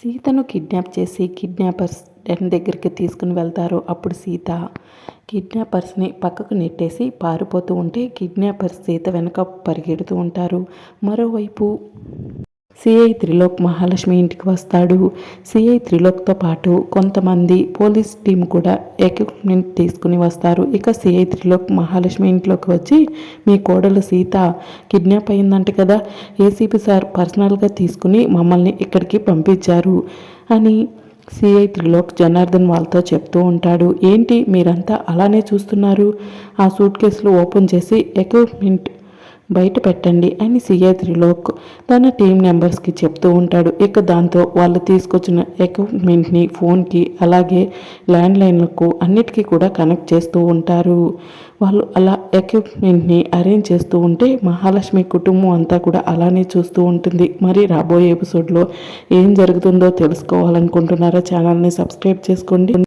సీతను కిడ్నాప్ చేసి kidnappers den దగ్గరికి తీసుకుని వెళ్తారు. అప్పుడు సీత కిడ్నాపర్స్ని పక్కకు నెట్టేసి పారిపోతూ ఉంటే కిడ్నాపర్స్ సీత వెనుక పరిగెడుతూ ఉంటారు. మరోవైపు సిఐ త్రిలోక్ మహాలక్ష్మి ఇంటికి వస్తాడు. సిఐ త్రిలోక్తో పాటు కొంతమంది పోలీస్ టీం కూడా ఎక్విప్మెంట్ తీసుకుని వస్తారు. ఇక సిఐ త్రిలోక్ మహాలక్ష్మి ఇంట్లోకి వచ్చి మీ కోడలు సీత కిడ్నాప్ అయిందంట కదా ఏసీపీ సార్ పర్సనల్గా తీసుకుని మమ్మల్ని ఇక్కడికి పంపించారు అని సిఐ త్రిలోక్ జనార్దన్ వాళ్ళతో చెప్తూ ఉంటాడు. ఏంటి మీరంతా అలానే చూస్తున్నారు? ఆ సూట్ కేసులు ఓపెన్ చేసి ఎక్విప్మెంట్ బయట పెట్టండి అని సిఐ త్రిలోక్ తన టీం మెంబర్స్కి చెప్తూ ఉంటాడు. ఇక దాంతో వాళ్ళు తీసుకొచ్చిన ఎక్విప్మెంట్ని ఫోన్కి అలాగే ల్యాండ్లైన్లకు అన్నిటికీ కూడా కనెక్ట్ చేస్తూ ఉంటారు. వాళ్ళు అలా ఎక్విప్మెంట్ని అరేంజ్ చేస్తూ ఉంటే మహాలక్ష్మి కుటుంబం అంతా కూడా అలానే చూస్తూ ఉంటుంది. మరి రాబోయే ఎపిసోడ్లో ఏం జరుగుతుందో తెలుసుకోవాలనుకుంటున్నారో? ఛానల్ని సబ్స్క్రైబ్ చేసుకోండి.